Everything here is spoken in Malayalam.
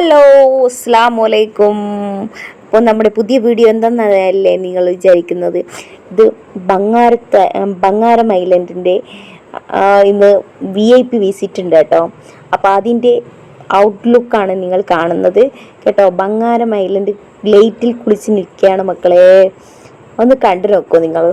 ഹലോ അസ്സാം വലൈക്കും അപ്പോൾ നമ്മുടെ പുതിയ വീഡിയോ എന്താണെന്നല്ലേ നിങ്ങൾ വിചാരിക്കുന്നത്? ഇത് ബംഗാരത്തെ ബംഗാരം ഐലൻഡിന്റെ ഇന്ന് വി ഐ പി വിസിറ്റ് ഉണ്ട് കേട്ടോ. അപ്പോൾ അതിന്റെ ഔട്ട്ലുക്കാണ് നിങ്ങൾ കാണുന്നത്. കേട്ടോ ബംഗാരം ഐലൻഡ് ലേറ്റിൽ കുളിച്ച് നിൽക്കുകയാണ് മക്കളെ. ഒന്ന് കണ്ടു നോക്കൂ നിങ്ങൾ.